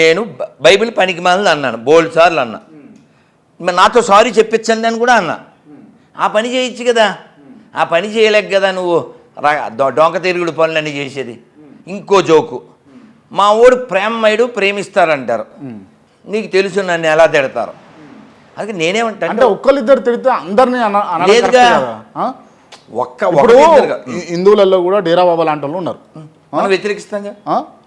నేను బైబిల్ పనికి మాలని అన్నాను బోల్డ్ సార్లు అన్నా. నాతో సారీ చెప్పించండి అని కూడా అన్నా. ఆ పని చేయొచ్చు కదా. ఆ పని చేయలేక కదా నువ్వు డొంక తిరుగుడు పనులన్నీ చేసేది. ఇంకో జోకు. మా ఓడు ప్రేమమయుడు ప్రేమిస్తారంటారు. నీకు తెలుసు నన్ను ఎలా తిడతారు. అది నేనేమంటా అంటే ఒక్కరిద్దరు తిడితే అందరినీ లేదుగా. ఒక్క హిందువులలో కూడా డేరా బాబా లాంటి వాళ్ళు ఉన్నారు. మనం వ్యతిరేకిస్తాంగా?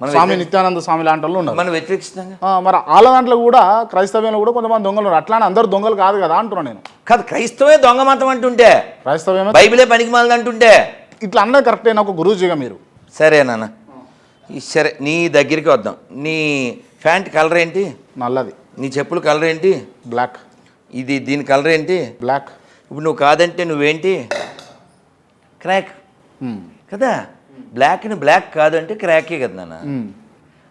మన స్వామి నిత్యానంద స్వామి లాంటి వాళ్ళు ఉన్నారు. మనం వ్యతిరేకిస్తాంగా? ఆ, మరి వాళ్ళ దాంట్లో కూడా క్రైస్తవ్యంలో కూడా కొంతమంది దొంగలు ఉన్నారు. అట్లానే అందరు దొంగలు కాదు కదా అంటున్నా నేను. కాదు క్రైస్తవే దొంగ మతం అంటుంటే. క్రైస్తవ్యమే బైబిలే పనికి మాలది అంటుంటే. ఇట్లా అన్నది కరెక్టే ఒక గురూజీగా మీరు. సరే నాన్న. సరే నీ దగ్గరికి వద్దాం. నీ ప్యాంట్ కలర్ ఏంటి? నల్లది. నీ చెప్పులు కలర్ ఏంటి? బ్లాక్ ఇది దీని కలర్ ఏంటి? బ్లాక్ ఇప్పుడు నువ్వు కాదంటే నువ్వేంటి? క్రాక్ కదా? బ్లాక్ని బ్లాక్ కాదంటే క్రాకే కదా నాన్న.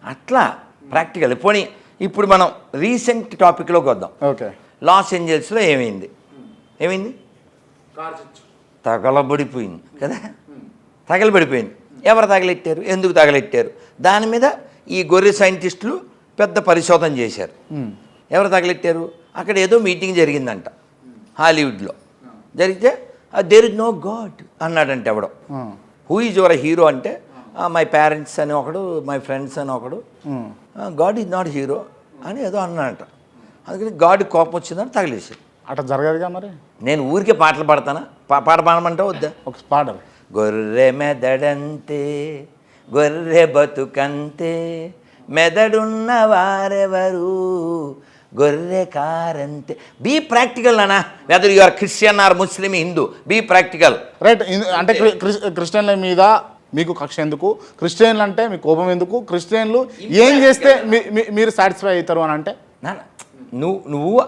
అట్లా ప్రాక్టికల్ పోనీ ఇప్పుడు మనం రీసెంట్ టాపిక్లోకి వద్దాం. ఓకే. లాస్ ఏంజల్స్లో ఏమైంది? ఏమైంది? తగలబడిపోయింది కదా? తగలబడిపోయింది. ఎవరు తగలెట్టారు? ఎందుకు తగలెట్టారు? దాని మీద ఈ గొర్రె సైంటిస్టులు పెద్ద పరిశోధన చేశారు. ఎవరు తగలెట్టారు? అక్కడ ఏదో మీటింగ్ జరిగిందంట హాలీవుడ్లో జరిగితే దేర్ ఇస్ నో గాడ్ అన్నాడంట ఎవడో. హూ ఈజ్ యువర్ హీరో అంటే మై పేరెంట్స్ అని ఒకడు మై ఫ్రెండ్స్ అని ఒకడు. గాడ్ ఈజ్ నాట్ హీరో అని ఏదో అన్నాడంట. అందుకని గాడ్ కోపం వచ్చిందని తగిలేసాడు అట్లా జరగదుగా మరి? నేను ఊరికే పాటలు పాడతానా? పా- పాట పాడమంటే వద్దా? ఒక పాడరు గొర్రె మెదడంతే గొర్రె బతుకంతే మెదడున్న వారెవరు? గొర్రె కారంతే బీ ప్రాక్టికల్ నానా whether you are Christian or Muslim Hindu be practical right అంటే క్రి- క్రిస్- క్రిస్టియన్ల మీద మీకు కక్ష ఎందుకు? క్రిస్టియన్లు అంటే మీకు కోపం ఎందుకు? క్రిస్టియన్లు ఏం చేస్తే మీ- మీ- మీరు సాటిస్ఫై అవుతారు అని అంటే? నువ్వు నువ్వు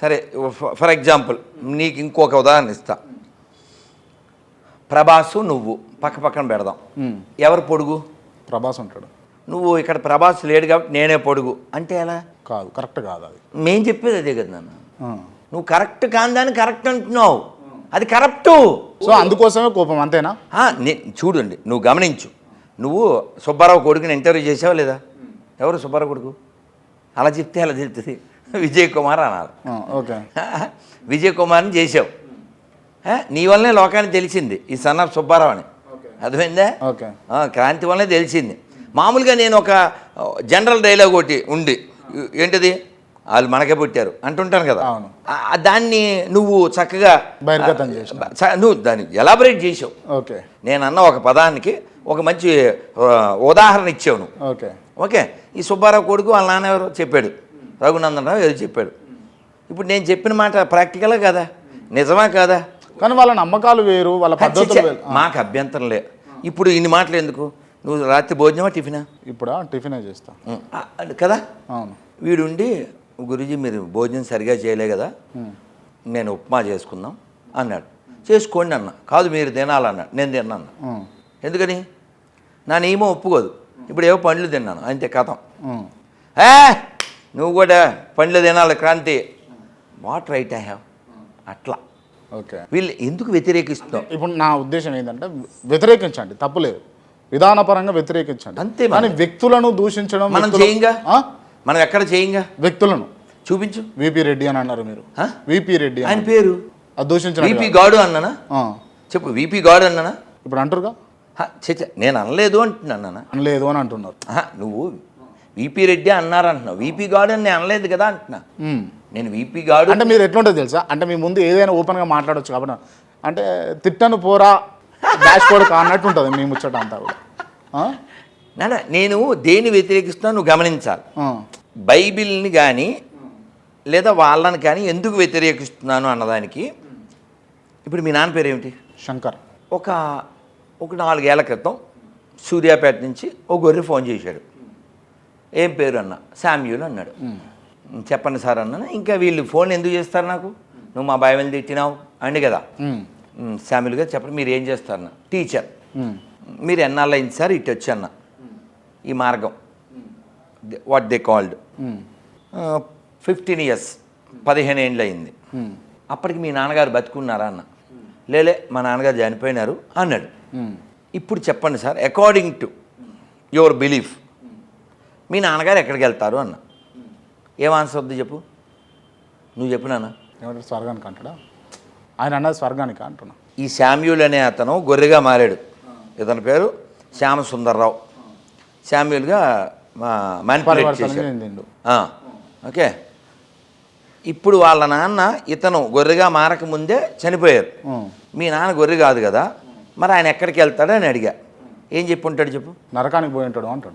సరే ఫర్ ఎగ్జాంపుల్ నీకు ఇంకొక ఉదాహరణ ఇస్తా. ప్రభాసు నువ్వు పక్క పక్కన పెడదాం. ఎవరు పొడుగు? ప్రభాస్ ఉంటాడు. నువ్వు ఇక్కడ ప్రభాస్ లేడు కాబట్టి నేనే పొడుగు. అంటే ఎలా? కాదు కరెక్ట్ కాదు అది. మేం చెప్పేది అదే కదా నాన్న. నువ్వు కరెక్ట్ కాందాన్ని కరెక్ట్ అంటున్నావు. అది కరెక్టు సో అందుకోసమే కోపం అంతేనా? చూడండి నువ్వు గమనించు. నువ్వు సుబ్బారావు కొడుకుని ఇంటర్వ్యూ చేసావా లేదా? ఎవరు సుబ్బారావు కొడుకు? అలా చెప్తే అలా చెప్తుంది. విజయ్ కుమార్ అన్నారు ఓకే. విజయ్ కుమార్ని చేసావు. నీ వల్లనే లోకానికి తెలిసింది ఈ సన్ ఆఫ్ సుబ్బారావు అని. అర్థమైందా? క్రాంతి వల్లనే తెలిసింది. మామూలుగా నేను ఒక జనరల్ డైలాగ్ ఒకటి ఉంది. ఏంటిది? వాళ్ళు మనకే పుట్టారు అంటుంటాను కదా. దాన్ని నువ్వు చక్కగా నువ్వు దాన్ని ఎలాబరేట్ చేసావు. ఓకే. నేను అన్న ఒక పదానికి ఒక మంచి ఉదాహరణ ఇచ్చావు నువ్వు. ఓకే. ఓకే. ఈ సుబ్బారావు కొడుకు వాళ్ళ నాన్న ఎవరో చెప్పాడు. రఘునందన్ రావు ఏదో చెప్పాడు. ఇప్పుడు నేను చెప్పిన మాట ప్రాక్టికలా కదా? నిజమా కాదా? కానీ వాళ్ళ నమ్మకాలు వేరు వాళ్ళ పద్ధతులు మాకు అభ్యంతరం లే. ఇప్పుడు ఇన్ని మాటలు ఎందుకు? నువ్వు రాత్రి భోజనమా టిఫినా? ఇప్పుడా? టిఫినే చేస్తా. కదా? అవును. వీడుండి గురుజీ మీరు భోజనం సరిగా చేయలే కదా? నేను ఉప్మా చేసుకుందాం అన్నాడు. చేసుకోండి అన్న. కాదు మీరు తినాలన్నాడు. నేను తిన్నాను ఎందుకని? నా నియమం ఒప్పుకోదు. ఇప్పుడు ఏవో పండ్లు తిన్నాను. అంతే కథం. ఏ నువ్వు కూడా పండ్లు తినాలి Kranti. What right I have అట్లా. ఓకే. వీళ్ళు ఎందుకు వ్యతిరేకిస్తున్నావు? ఇప్పుడు నా ఉద్దేశం ఏంటంటే వ్యతిరేకించండి. తప్పులేదు విధానపరంగా వ్యతిరేకించండి. అంతే మరి. కానీ వ్యక్తులను దూషించడం మనం చేయంగా? మనం ఎక్కడ చేయంగా? వ్యక్తులను. చూపించు. విపి రెడ్డి అని అన్నారు మీరు? విపి రెడ్డి ఆయన పేరు? అది దూషించిన విపి గాడు అన్నానా? చెప్పు విపి గాడు అన్నానా? ఇప్పుడు అంటారుగా? నేను అనలేదు అంటున్నాను అనలేదు అని అంటున్నారు. నువ్వు విపి రెడ్డి అన్నారు అంటున్నావు విపి గాడు అని నేను అనలేదు కదా అంటున్నా. నేను విపి గాడు అంటే మీరు ఎట్లుంటుంది తెలుసా? అంటే మీ ముందు ఏదైనా ఓపెన్గా మాట్లాడొచ్చు కాబట్టి. అంటే తిట్టను పోరా డాష్ బోర్డ్ అన్నట్టు ఉంటుంది మీ ముచ్చట అంతా కూడా. నేను దేని వ్యతిరేకిస్తున్నా నువ్వు గమనించాలి. బైబిల్ని కానీ లేదా వాళ్ళని కానీ ఎందుకు వ్యతిరేకిస్తున్నాను అన్నదానికి? ఇప్పుడు మీ నాన్న పేరు ఏమిటి శంకర్. ఒక ఒక నాలుగేళ్ళ క్రితం సూర్యాపేట నుంచి ఒక గొర్రె ఫోన్ చేశాడు. ఏం పేరు అన్న? శామ్యూల్ అన్నాడు. చెప్పండి సార్ అన్నాను ఇంకా వీళ్ళు ఫోన్ ఎందుకు చేస్తారు నాకు? నువ్వు మా భయం తిట్టినావు. అండి కదా. ఉం. "ఉమ్, శామ్యూల్ గారు చెప్పండి మీరు ఏం చేస్తారన్న? టీచర్. మీరు ఎన్నాళ్ళు అయింది సార్? ఇటు వచ్చి అన్న. ఈ మార్గం. What they called. Fifteen years పదిహేను ఏండ్లు అయింది. అప్పటికి మీ నాన్నగారు బతుకున్నారా అన్న? లేలే మా నాన్నగారు చనిపోయినారు అన్నాడు. ఇప్పుడు చెప్పండి sir according to your belief మీ నాన్నగారు ఎక్కడికి వెళ్తారు అన్న? ఏం ఆన్సర్ వద్దు చెప్పు. నువ్వు చెప్పు నాన్న. ఏమంటారు స్వర్గానికి అంటాడా? ఆయన అన్నది స్వర్గానికి అంటున్నా. ఈ శామ్యూల్ అనే అతను గొర్రెగా మారాడు. ఇతని పేరు శ్యామ సుందర్రావు శామ్యూల్గా మ్యానిపులేట్ చేశాడు. ఓకే. ఇప్పుడు వాళ్ళ నాన్న ఇతను గొర్రెగా మారక ముందే చనిపోయారు. మీ నాన్న గొర్రె కాదు కదా. మరి ఆయన ఎక్కడికి వెళ్తాడో అని అడిగా. ఏం చెప్పి ఉంటాడు చెప్పు. నరకానికి పోయి ఉంటాడు అంటాడు.